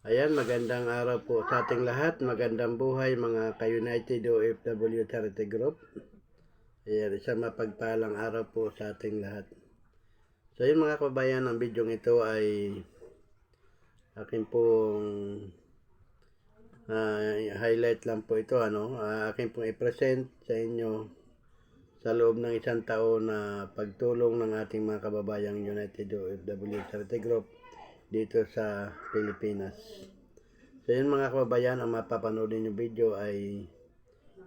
Ayan, magandang araw po sa ating lahat. Magandang buhay mga ka-United OFW Charity Group. Ayan, isang mapagpalang araw po sa ating lahat. So yun mga kababayan, ang video ito ay akin pong ah, highlight lang po ito. Ano? Ah, akin pong i-present sa inyo sa loob ng isang taon na pagtulong ng ating mga kababayang United OFW Charity Group dito sa Pilipinas. So yun mga kababayan, ang mapapanood yung video ay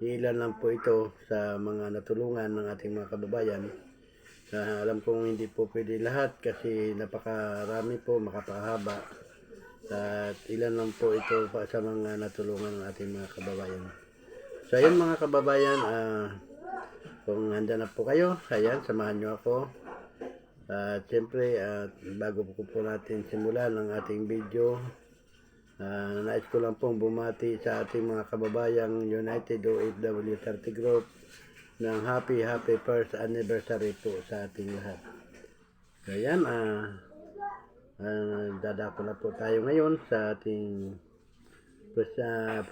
ilan lang po ito sa mga natulungan ng ating mga kababayan. Na alam kong hindi po pwede lahat kasi napakarami po, makapahaba. At ilan lang po ito pa sa mga natulungan ng ating mga kababayan. So ayun mga kababayan, ah, kung handa na po kayo, ayan, samahan nyo ako. At siyempre, at bago po po natin simulan ang ating video, ah, nais ko lang pong bumati sa ating mga kababayang United OFW 30 Group ng happy happy first anniversary po sa ating lahat. So yan, ah, ah, dadako na po tayo ngayon sa ating pres- ah,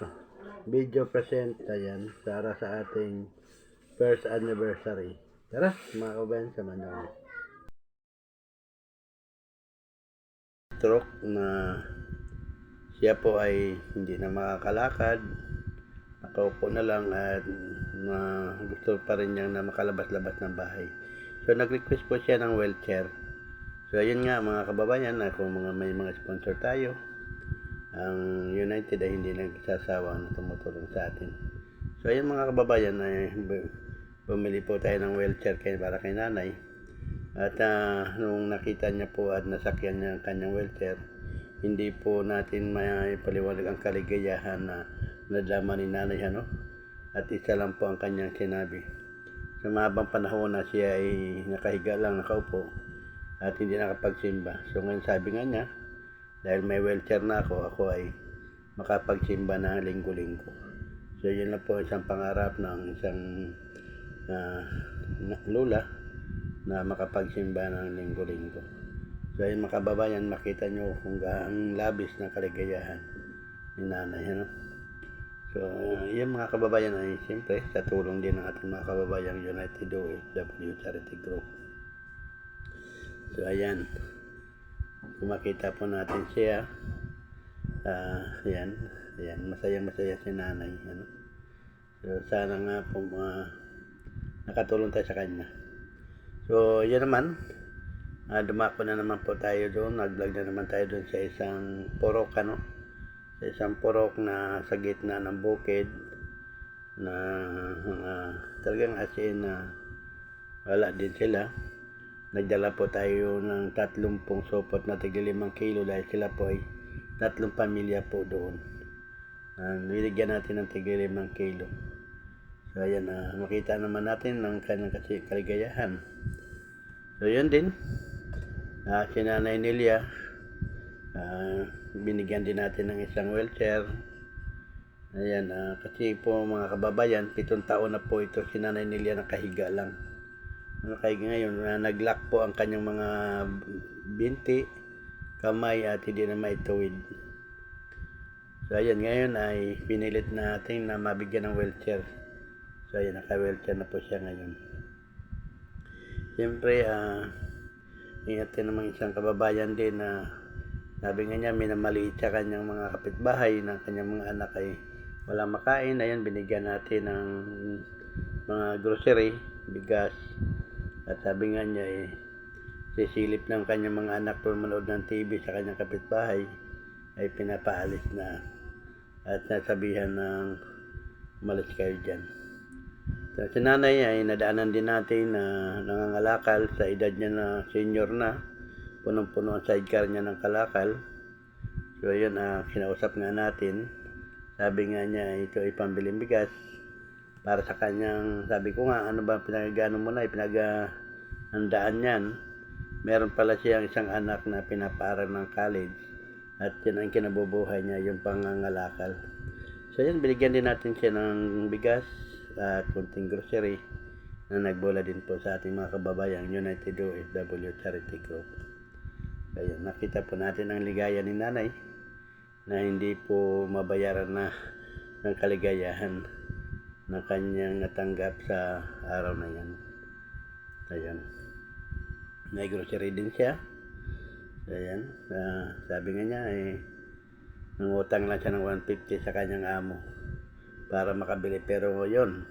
video present ayan, sa ating first anniversary. Tara, mga kabayan, samahan niyo stroke na siya po ay hindi na makakalakad. Nakaupo na lang at na gusto pa rin niyang na makalabas-labas ng bahay. So nag-request po siya ng wheelchair. So ayun nga mga kababayan kung mga may mga sponsor tayo. Ang United ay hindi nagsasawa na tumutulong sa atin. So ayun mga kababayan ay bu- bumili po tayo ng wheelchair kay para kay nanay at ah, nung nakita niya po at nasakyan niya ang kanyang wheelchair, hindi po natin maipaliwanag ang kaligayahan na nadama ni nanay ano. At isa lang po ang kanyang sinabi. Sa mahabang panahon na siya ay nakahiga lang, nakaupo at hindi nakapagsimba. So ngayon sabi nga niya, dahil may wheelchair na ako, ako ay makapagsimba na linggo-linggo. So yun lang po isang pangarap ng isang ah, na- lula na makapagsimba ng linggo-linggo. So ayun mga kababayan, makita nyo kung gaang labis ng kaligayahan ni nanay. Ano? So uh, yun mga kababayan ay siyempre sa tulong din ng ating mga kababayang United OFW Charity Group. So ayan, kung po natin siya, ah ayan, ayan, masayang masaya si nanay. Ano? So sana nga po ah, nakatulong tayo sa kanya. So, yan naman. Uh, dumako na naman po tayo doon. Nag-vlog na naman tayo doon sa isang purok, ano? Sa isang purok na sa gitna ng bukid na uh, talagang as in na wala din sila. Nagdala po tayo ng 30 sopot na tigil 5 kilo dahil sila po ay tatlong pamilya po doon. Uh, niligyan natin ng tigil 5 kilo. So, ayan, ah, makita naman natin ang kanyang kaligayahan. So, yun din. Uh, si Nanay Nelia, ah, binigyan din natin ng isang wheelchair. Ayan, ah, kasi po mga kababayan, pitong taon na po ito si Nanay Nelia nakahiga lang. Nakahiga ngayon, uh, nag-lock po ang kanyang mga binti, kamay at hindi na maituwid. So, ayan, ngayon ay pinilit natin na mabigyan ng wheelchair. So, ayan, naka-wheelchair na po siya ngayon. Siyempre, ah, ingatin naman isang kababayan din na sabi nga niya, minamaliit siya kanyang mga kapitbahay na kanyang mga anak ay wala makain. Ayan, binigyan natin ng mga grocery, bigas. At sabi nga niya, eh, sisilip ng kanyang mga anak po manood ng TV sa kanyang kapitbahay ay pinapaalis na at nasabihan ng umalis kayo dyan. So, si ay nadaanan din natin na nangangalakal sa edad niya na senior na. Punong-puno ang sidecar niya ng kalakal. So yun, ah, kinausap nga natin. Sabi nga niya, ito ay pambiling bigas. Para sa kanyang, sabi ko nga, ano ba pinagano mo na, pinagandaan yan. Meron pala siyang isang anak na pinaparal ng college. At yun ang kinabubuhay niya, yung pangangalakal. So yun, binigyan din natin siya ng bigas at kunting grocery na nagbola din po sa ating mga kababayang United OFW Charity Group. Ayun, nakita po natin ang ligaya ni nanay na hindi po mabayaran na ng kaligayahan na kanyang natanggap sa araw na yan. Ayan. May grocery din siya. Ayan. Ah, sabi nga niya eh, nangutang lang siya ng 150 sa kanyang amo para makabili. Pero yun,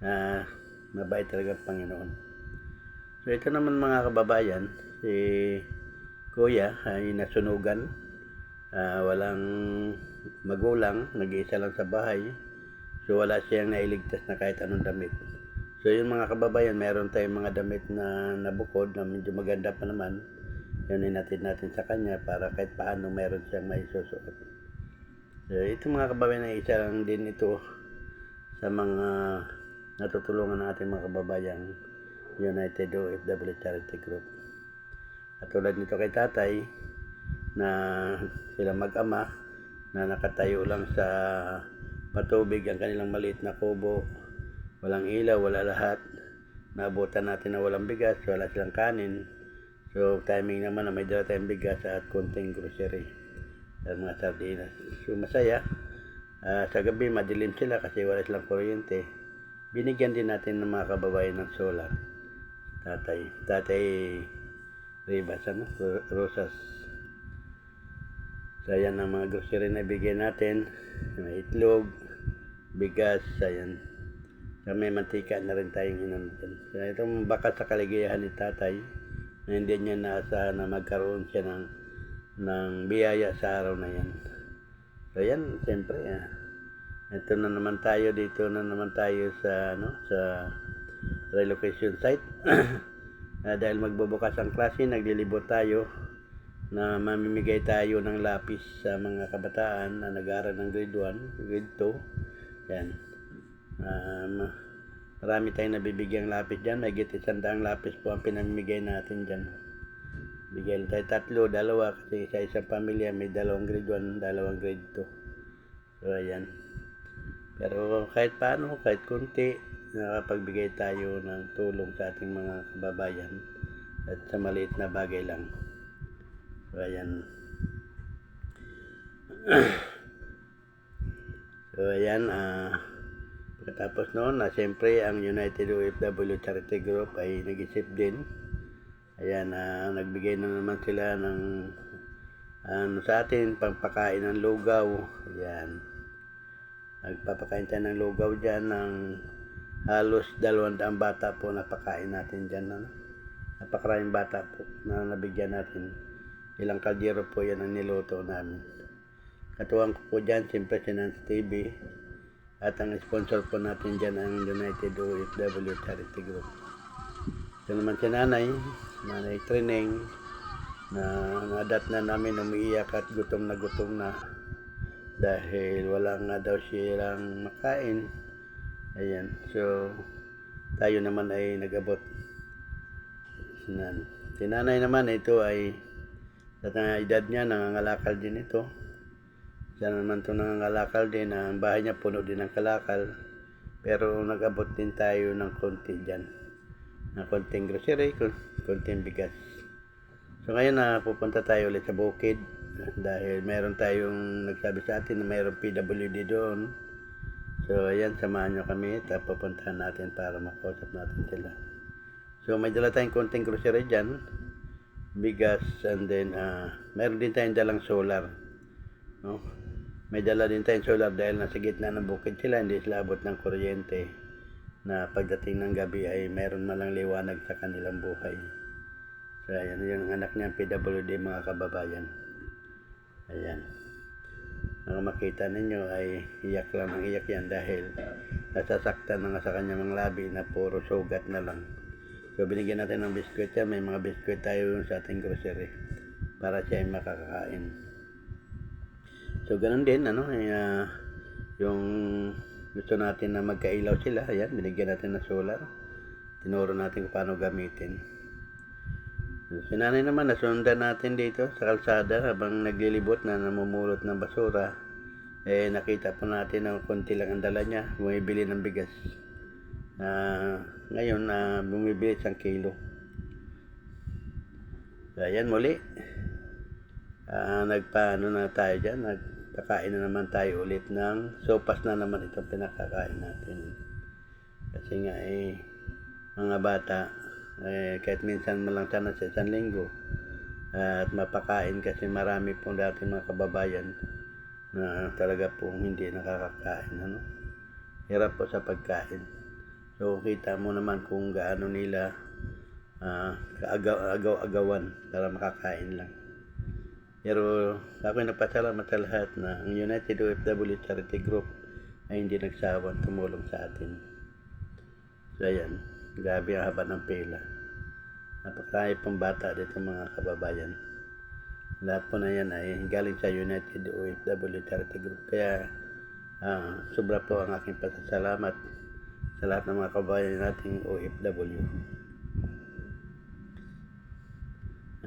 ah, mabait talaga ang Panginoon. So ito naman mga kababayan, si Kuya ay nasunugan. Ah, walang magulang, nag-iisa lang sa bahay. So wala siyang nailigtas na kahit anong damit. So yung mga kababayan, meron tayong mga damit na nabukod na medyo maganda pa naman. Yun natin natin sa kanya para kahit paano meron siyang may susuot. So ito mga kababayan ay isa lang din ito sa mga natutulungan ng ating mga kababayang United OFW Charity Group. At tulad nito kay tatay na sila mag-ama na nakatayo lang sa patubig ang kanilang maliit na kubo. Walang ilaw, wala lahat. Naabutan natin na walang bigas, wala silang kanin. So timing naman na may dala tayong bigas at konting grocery at mga sardinas. So masaya. Ah, sa gabi madilim sila kasi wala silang kuryente. Binigyan din natin ng mga kababayan ng solar. Tatay, tatay Ribas, ano? Ro- Rosas. So, ayan ang mga grocery na bigyan natin. May itlog, bigas, ayan. So, may mantika na rin tayong inom. So, itong baka sa kaligayahan ni tatay, na hindi niya naasahan na magkaroon siya ng, ng biyaya sa araw na yan. So, yan, siyempre, ah. Ito na naman tayo, dito na naman tayo sa, ano, sa relocation site. Ah, dahil magbubukas ang klase, naglilibot tayo na mamimigay tayo ng lapis sa mga kabataan na nag-aaral ng grade 1, grade 2. Yan. Um, marami tayong nabibigyang lapis dyan. May git isang daang lapis po ang pinamimigay natin dyan. Bigyan tayo tatlo, dalawa kasi sa isang pamilya may dalawang grade 1, dalawang grade 2. So ayan. Pero kahit paano, kahit konti, nakapagbigay tayo ng tulong sa ating mga kababayan at sa maliit na bagay lang. So, ayan. so, ayan. ah pagkatapos noon, na siyempre, ang United OFW Charity Group ay nag-isip din. Ayan, ah nagbigay na naman sila ng ano sa atin, pangpakain ng lugaw. Ayan. Nagpapakain tayo ng lugaw dyan ng halos dalawang bata po napakain natin dyan. Ano? Napakaraming bata po na nabigyan natin. Ilang kaldero po yan ang niluto namin. Katuwang ko po dyan, si Nance TV. At ang sponsor po natin dyan ang United OFW Charity Group. Ito naman si Nanay, Nanay Training, na nadat na namin umiiyak at gutom na gutom na dahil wala nga daw silang makain. Ayan, so tayo naman ay nagabot. Sinan. Si nanay naman ito ay sa edad niya nangangalakal din ito. Siya naman ito nangangalakal din. Ang bahay niya puno din ng kalakal. Pero nagabot din tayo ng konti dyan. Na konting grocery, kon- konting bigas. So ngayon na pupunta tayo ulit sa bukid dahil meron tayong nagsabi sa atin na mayroong PWD doon. So ayan, samahan nyo kami at pupuntahan natin para makausap natin sila. So may dala tayong konting grocery dyan, bigas, and then ah meron din tayong dalang solar. No? May dala din tayong solar dahil nasa gitna ng bukid sila, hindi sila abot ng kuryente na pagdating ng gabi ay meron malang liwanag sa kanilang buhay. So, ayan, yung anak niya, PWD, mga kababayan. Ayan. Ang makita ninyo ay iyak lang ng iyak yan dahil nasasaktan na nga sa kanya mga labi na puro sugat na lang. So, binigyan natin ng biskwit yan. May mga biskwit tayo sa ating grocery para siya ay makakakain. So, ganun din, ano, eh, ah, yung gusto natin na magkailaw sila, ayan, binigyan natin ng solar. Tinuro natin kung paano gamitin. Si nanay naman, nasundan natin dito sa kalsada habang naglilibot na namumulot ng basura. Eh, nakita po natin na konti lang ang dala niya, bumibili ng bigas. Ah, ngayon, na bumibili isang kilo. So, ayan muli. Ah, nagpaano na tayo dyan, nag kakain na naman tayo ulit ng sopas na naman itong pinakakain natin. Kasi nga eh, mga bata, eh, kahit minsan man lang sana sa isang linggo, at mapakain kasi marami pong dati mga kababayan na talaga pong hindi nakakakain. Ano? Hirap po sa pagkain. So, kita mo naman kung gaano nila ah kaagaw-agawan para makakain lang. Pero ako nagpasalamat sa lahat na ang United OFW Charity Group ay hindi nagsawang tumulong sa atin. So ayan, grabe ang haba ng pila. Napakarami pong bata dito mga kababayan. Lahat po na yan ay galing sa United OFW Charity Group. Kaya ah, sobra po ang aking pasasalamat sa lahat ng mga kababayan nating OFW.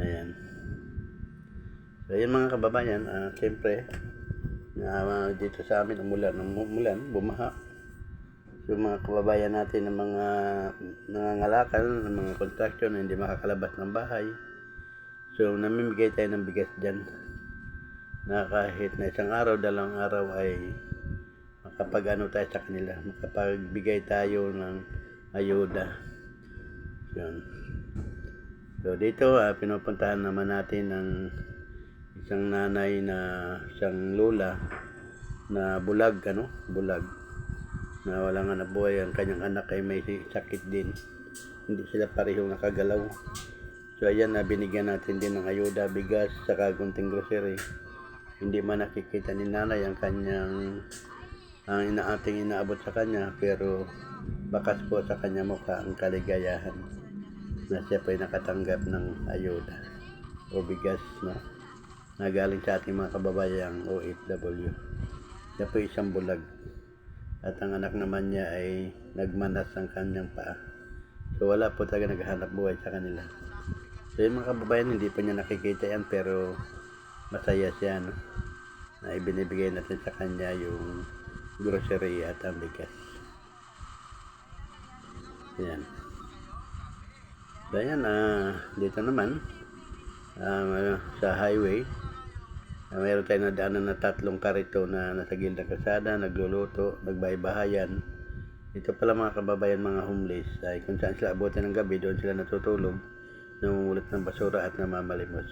Ayan. So, yun mga kababayan, ah, siyempre, na ah, dito sa amin umulan, umulan, bumaha. So, mga kababayan natin ng mga nangangalakal, ng mga construction na hindi makakalabas ng bahay. So, namimigay tayo ng bigas dyan. Na kahit na isang araw, dalawang araw ay makapag-ano tayo sa kanila, makapagbigay tayo ng ayuda. Yun. So dito ah, pinupuntahan naman natin ng isang nanay na isang lola na bulag ano, bulag na wala nga nabuhay ang kanyang anak ay may sakit din. Hindi sila pareho nakagalaw. So ayan na binigyan natin din ng ayuda, bigas, saka gunting grocery. Hindi man nakikita ni nanay ang kanyang ang inaating inaabot sa kanya pero bakas po sa kanya mukha ang kaligayahan na siya po ay nakatanggap ng ayuda o bigas no na galing sa ating mga kababayang OFW. Siya po isang bulag at ang anak naman niya ay nagmanas ang kanyang paa. So wala po talaga naghahanap buhay sa kanila. So yung mga kababayan hindi pa niya nakikita yan pero masaya siya no na ibinibigay natin sa kanya yung grocery at ang bigas. Yan. So yan, ah, dito naman, ah, sa highway, ah, mayroon tayo na daanan na tatlong karito na nasa gilid ng kasada, nagluluto, nagbaybahayan. Ito pala mga kababayan, mga homeless, ay kung saan sila abutin ng gabi, doon sila natutulog, namumulat ng basura at namamalimos.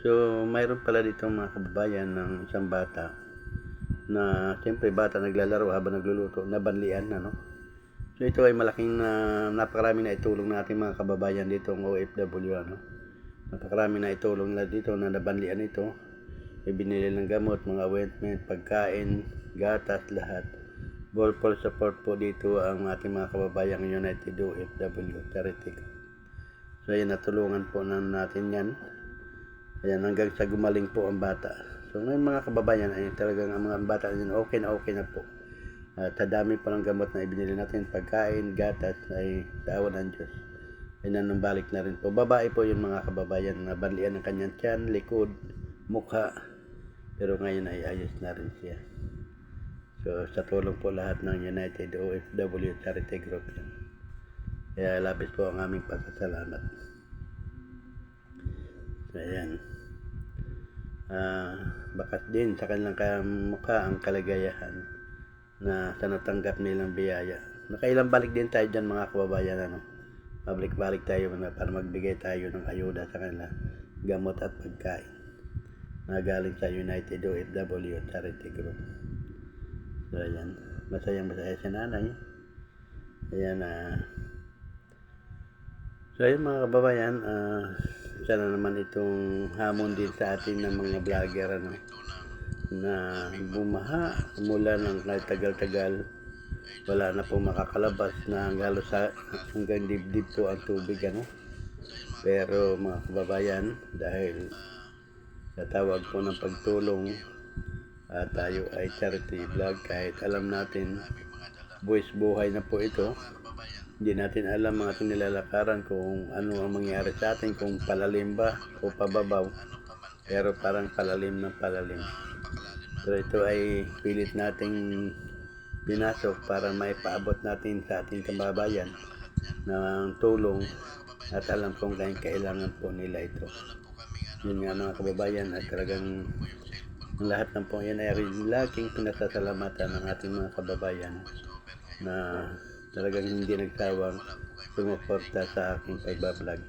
So, mayroon pala dito mga kababayan ng isang bata na siyempre bata naglalaro habang nagluluto, nabanlian na no. So ito ay malaking na napakaraming na itulong natin mga kababayan dito ng OFW ano. Napakarami na itulong nila dito na nabanlian ito. Ibinili ng gamot, mga ointment, pagkain, gatas, lahat. Ball for support po dito ang ating mga kababayang United OFW Charity. So ayan, natulungan po na natin yan. Ayan, hanggang sa gumaling po ang bata. So ngayon mga kababayan, ay talagang ang mga bata niyan okay na okay na po. At sa dami pa ng gamot na ibinili natin, pagkain, gatas, ay sa awan ng Diyos. Ay nanumbalik na rin po. Babae po yung mga kababayan na banlian ng kanyang tiyan, likod, mukha. Pero ngayon ay ayos na rin siya. So sa tulong po lahat ng United OFW Charity Group yan. Kaya labis po ang aming pasasalamat. So ayan. Ah, bakas din sa kanilang mukha ang kalagayahan na sa natanggap nilang biyaya. Nakailang balik din tayo dyan mga kababayan. Ano? Pabalik-balik tayo para magbigay tayo ng ayuda sa kanila, gamot at pagkain na galing sa United OFW Charity Group. So, ayan. Masayang masaya si nanay. Ayan na. so, ayan mga kababayan. ah sana naman itong hamon din sa atin ng mga vlogger. Ano? na bumaha mula ng tagal-tagal wala na po makakalabas na hanggang sa hanggang dibdib po ang tubig ano pero mga kababayan dahil sa tawag po ng pagtulong. At tayo ay charity vlog. Kahit alam natin buwis buhay na po ito hindi natin alam mga nilalakaran kung ano ang mangyari sa atin kung palalim ba o pababaw. Pero parang palalim ng palalim. Pero ito ay pilit nating binasok para maipaabot natin sa ating kababayan ng tulong at alam kong kailangan po nila ito. Yun nga mga kababayan at talagang Ang lahat ng po yan ay laging pinasasalamatan ng ating mga kababayan na talagang hindi nagsawang sumuporta sa aking pagbablog.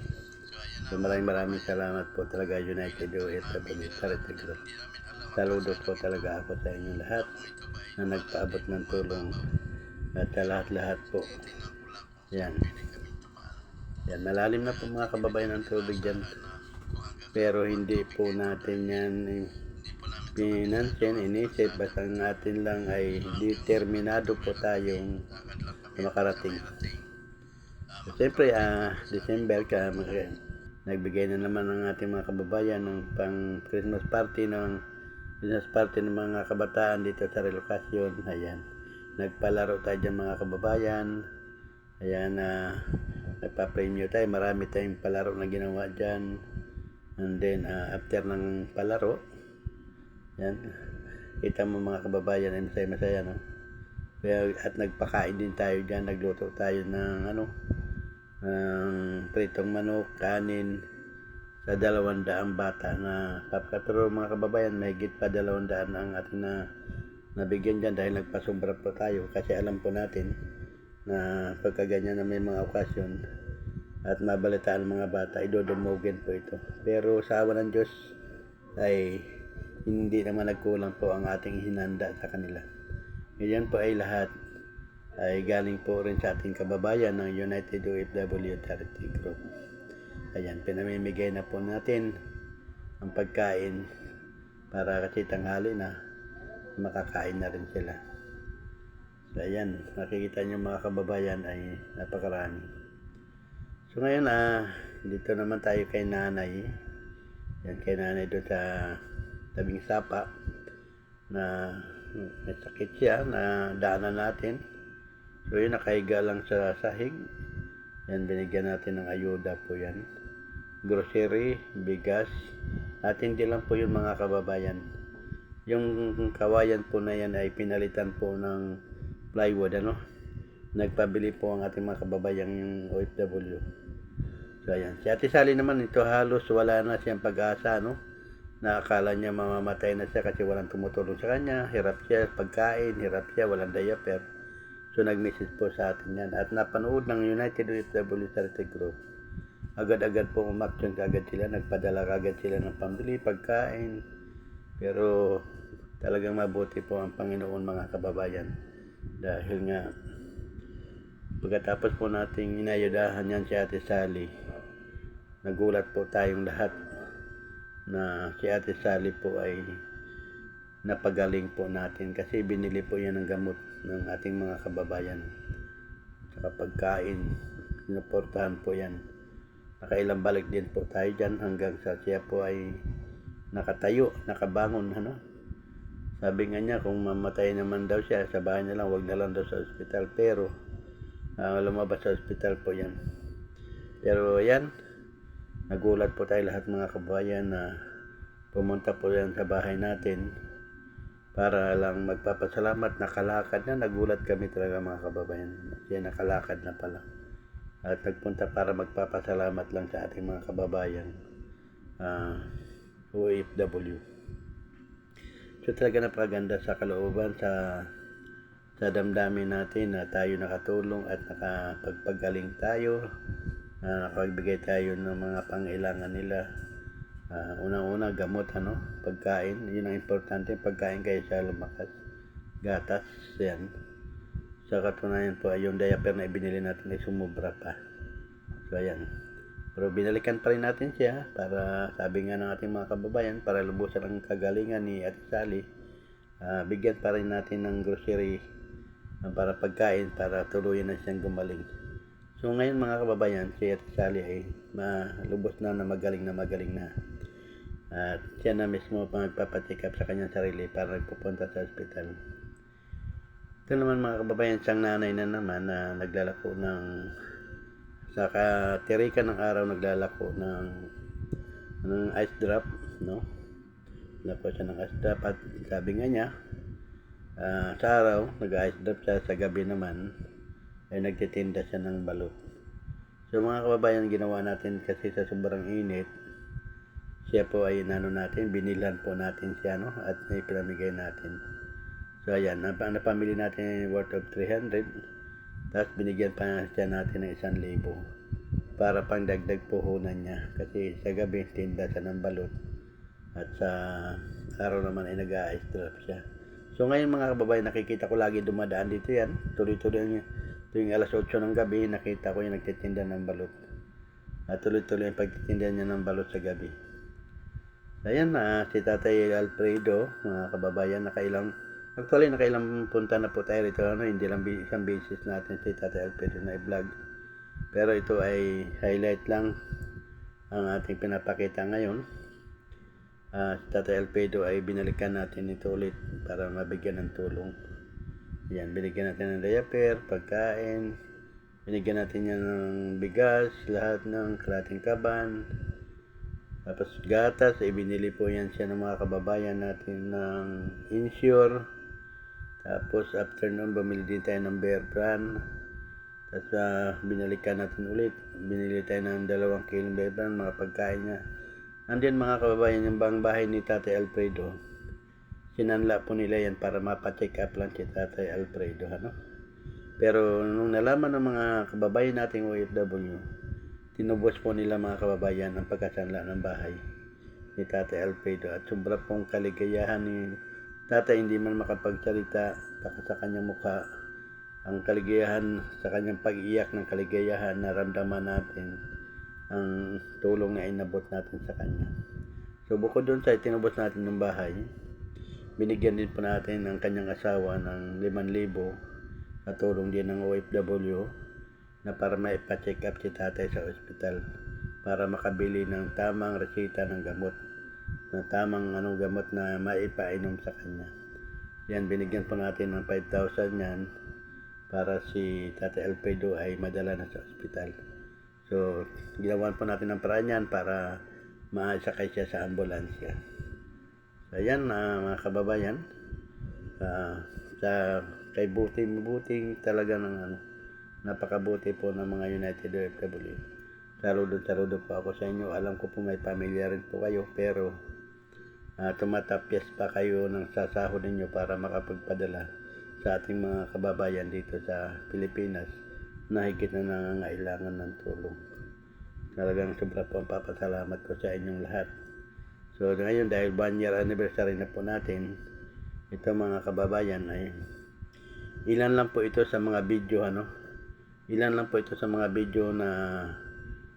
So maraming maraming salamat po talaga United OFW Charity Group. Saludo po talaga ako sa inyo lahat na nagpaabot ng tulong at sa lahat-lahat po. Yan. Yan, malalim na po mga kababayan ang tubig dyan. Pero hindi po natin yan eh, pinansin, inisip. Basta ang atin lang ay determinado po tayong makarating. So, Siyempre, ah, December ka, mag- nagbigay na naman ng ating mga kababayan ng pang Christmas party ng Christmas party ng mga kabataan dito sa relokasyon. Ayan. Nagpalaro tayo dyan mga kababayan. Ayan na nagpa-premyo tayo. Marami tayong palaro na ginawa dyan. And then, ah, after ng palaro, yan, kita mo mga kababayan ay masaya-masaya, no? Kaya, at nagpakain din tayo dyan. Nagluto tayo ng, ano, ng pritong manok, kanin, sa dalawang daang bata na papka. Pero mga kababayan, may higit pa dalawang daan ang ating na nabigyan dyan dahil nagpasumbra po tayo kasi alam po natin na pagka ganyan na may mga okasyon at mabalitaan ng mga bata, idodumugin po ito. Pero sa awa ng Diyos ay hindi naman nagkulang po ang ating hinanda sa kanila. Ngayon po ay lahat ay galing po rin sa ating kababayan ng United OFW Charity Group. Ayan, pinamimigay na po natin ang pagkain para kasi tanghali na makakain na rin sila. So ayan, nakikita niyo mga kababayan ay napakarami. So ngayon ah, dito naman tayo kay nanay. Yan kay nanay doon sa tabing sapa na may sakit siya na daanan natin. So yun, nakahiga lang sa sahig. Yan, binigyan natin ng ayuda po yan. Grocery, bigas. At hindi lang po yung mga kababayan. Yung kawayan po na yan ay pinalitan po ng plywood, ano? Nagpabili po ang ating mga kababayan yung OFW. So ayan. Si Ate Sally naman ito halos wala na siyang pag-asa, no? Na akala niya mamamatay na siya kasi walang tumutulong sa kanya. Hirap siya pagkain, hirap siya, walang diaper. So nag-message po sa atin yan. At napanood ng United OFW Charity Group. Agad-agad po umaksyon kagad sila. Nagpadala kagad sila ng pambili, pagkain. Pero talagang mabuti po ang Panginoon mga kababayan. Dahil nga pagkatapos po nating inayudahan yan si Ate Sally, nagulat po tayong lahat na si Ate Sally po ay napagaling po natin kasi binili po yan ng gamot ng ating mga kababayan. Sa pagkain sinuportahan po yan. Nakailang balik din po tayo dyan hanggang sa siya po ay nakatayo, nakabangon ano? Sabi nga niya kung mamatay naman daw siya sa bahay na lang wag na lang daw sa ospital. Pero uh, lumabas sa ospital po yan. Pero yan nagulat po tayo lahat mga kababayan na pumunta po yan sa bahay natin para lang magpapasalamat. Nakalakad na nagulat kami talaga mga kababayan. Siya nakalakad na pala. At nagpunta para magpapasalamat lang sa ating mga kababayan uh, OFW so talaga napaganda sa kalooban sa sa damdamin natin na tayo nakatulong at nakapagpagaling tayo na nakapagbigay tayo ng mga pangailangan nila Ah, unang-una gamot ano, pagkain, yun ang importante, pagkain kayo sa lumakas. Gatas, yan. Sa katunayan po ay yung diaper na ibinili natin ay sumubra pa. So ayan. Pero binalikan pa rin natin siya para sabi nga ng ating mga kababayan para lubusan ang kagalingan ni Ate Sally. ah, bigyan pa rin natin ng grocery ah, para pagkain para tuluyan na siyang gumaling. So ngayon mga kababayan, si Ate Sally ay malubos na na magaling na magaling na. At siya na mismo pa magpapatikap sa kanyang sarili para nagpupunta sa ospital. Ito naman mga kababayan, siyang nanay na naman na naglalako ng sa katirikan ng araw naglalako ng ng ice drop, no? Naglalako siya ng ice drop at sabi nga niya, ah, sa araw, nag-ice drop siya, sa gabi naman, ay nagtitinda siya ng balot. So mga kababayan, ginawa natin kasi sa sobrang init, siya po ay nano natin, binilhan po natin siya no at may pinamigay natin. So ayan, nap napamili natin worth of 300 tapos binigyan pa siya natin ng 1,000 para pang dagdag puhunan niya kasi sa gabi tinda siya ng balot at sa araw naman ay nag-a-ice drop siya. So ngayon mga kababayan, nakikita ko lagi dumadaan dito yan. Tuloy-tuloy. Tuwing alas 8 ng gabi, nakita ko yung nagtitinda ng balot. At tuloy-tuloy yung pagtitinda niya ng balot sa gabi. Ayan na, si Tatay Alfredo, mga kababayan, nakailang, actually nakailang punta na po tayo rito, ano, hindi lang isang basis natin si Tatay Alfredo na i-vlog. Pero ito ay highlight lang ang ating pinapakita ngayon. Ah, si Tatay Alfredo ay binalikan natin ito ulit para mabigyan ng tulong. Yan, binigyan natin ng diaper, pagkain, binigyan natin niya ng bigas, lahat ng kalating kaban, tapos gatas, ibinili po yan siya ng mga kababayan natin ng insure. Tapos after nun, bumili din tayo ng bear brand. Tapos ah, binalikan natin ulit. Binili tayo ng dalawang kilong bear brand, mga pagkain niya. Andyan mga kababayan, yung bang bahay ni Tatay Alfredo. Sinanla po nila yan para mapacheck up lang si Tatay Alfredo. Ano? Pero nung nalaman ng mga kababayan nating OFW, tinubos po nila mga kababayan ang pagkasanla ng bahay ni Tatay Alfredo at sobra pong kaligayahan ni Tatay hindi man makapagsalita baka sa kanyang mukha ang kaligayahan sa kanyang pag-iyak ng kaligayahan na ramdaman natin ang tulong na inabot natin sa kanya. So bukod doon sa tinubos natin ng bahay, binigyan din po natin ang kanyang asawa ng 5,000 sa tulong din ng OFW na para maipa-check up si tatay sa ospital para makabili ng tamang resita ng gamot na tamang anong gamot na maipainom sa kanya. Yan, binigyan po natin ng 5,000 yan para si Tatay Alfredo ay madala na sa ospital. So, ginawan po natin ng paraan yan para maasakay siya sa ambulansya. Ayan ah, mga kababayan. Ah, sa kay buti buting talaga ng ano, napakabuti po ng mga United OFW. Saludo saludo po ako sa inyo. Alam ko po may pamilya rin po kayo pero ah, tumatapyas pa kayo ng sasahod ninyo para makapagpadala sa ating mga kababayan dito sa Pilipinas na higit na nangangailangan ng tulong. Talagang sobra po ang papasalamat ko sa inyong lahat. So ngayon dahil one year anniversary na po natin, ito mga kababayan ay ilan lang po ito sa mga video ano. Ilan lang po ito sa mga video na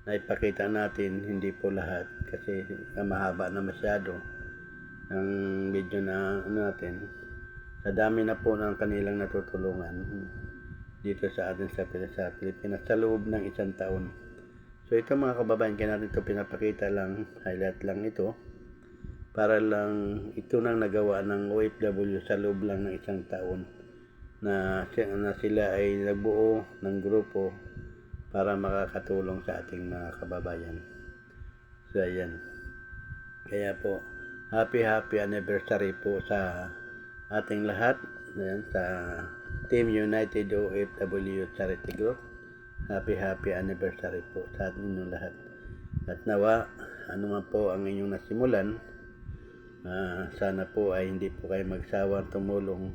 na ipakita natin, hindi po lahat kasi mahaba na masyado ang video na ano natin. Sa dami na po ng kanilang natutulungan dito sa atin sa, sa Pilipinas sa loob ng isang taon. So ito mga kababayan, kaya natin ito pinapakita lang, highlight lang ito para lang ito nang nagawa ng OFW sa loob lang ng isang taon na, na sila ay nagbuo ng grupo para makakatulong sa ating mga kababayan. So ayan. Kaya po, happy happy anniversary po sa ating lahat ayan, sa Team United OFW Charity Group. Happy happy anniversary po sa inyong lahat. At nawa, ano man po ang inyong nasimulan, ah, sana po ay hindi po kayo magsawa tumulong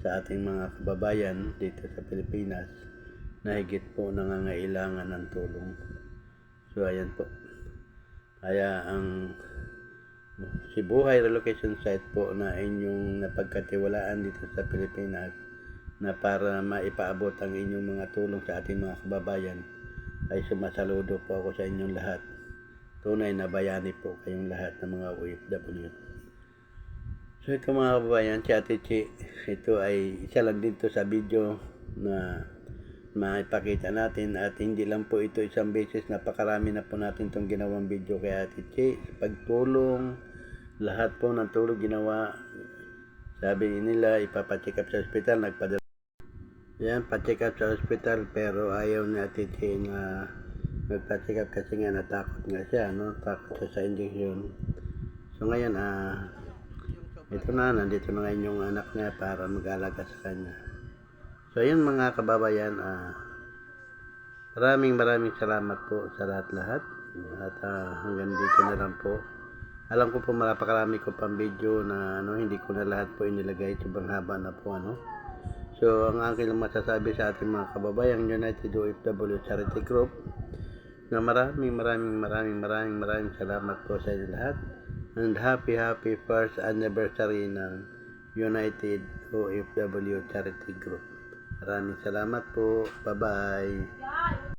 sa ating mga kababayan dito sa Pilipinas na higit po nangangailangan ng tulong. So ayan po. Kaya ang si Buhay Relocation Site po na inyong napagkatiwalaan dito sa Pilipinas na para maipaabot ang inyong mga tulong sa ating mga kababayan ay sumasaludo po ako sa inyong lahat. Tunay na bayani po kayong lahat ng mga OFW. So ito mga kababayan, si Ate Chi, ito ay isa lang dito sa video na maipakita natin at hindi lang po ito isang beses. Napakarami na po natin itong ginawang video kay Ate Chi. Pagtulong lahat po ng tulong ginawa sabi nila ipapacheck up sa ospital nagpadala. Yan pacheck up sa ospital pero ayaw ni Ate Chi na magpacheck up kasi nga natakot nga siya no takot siya sa injection so ngayon ah ito na nandito na ngayon yung anak niya para mag-alaga sa kanya So ayun mga kababayan, ah, maraming maraming salamat po sa lahat-lahat. At ah, hanggang dito na lang po Alam ko po malapakarami ko pang video na ano, hindi ko na lahat po inilagay. Sobrang haba na po ano. So, ang aking lang masasabi sa ating mga kababayang United OFW Charity Group na maraming maraming maraming maraming maraming salamat po sa inyo lahat and happy happy first anniversary ng United OFW Charity Group. Maraming salamat po. Bye-bye.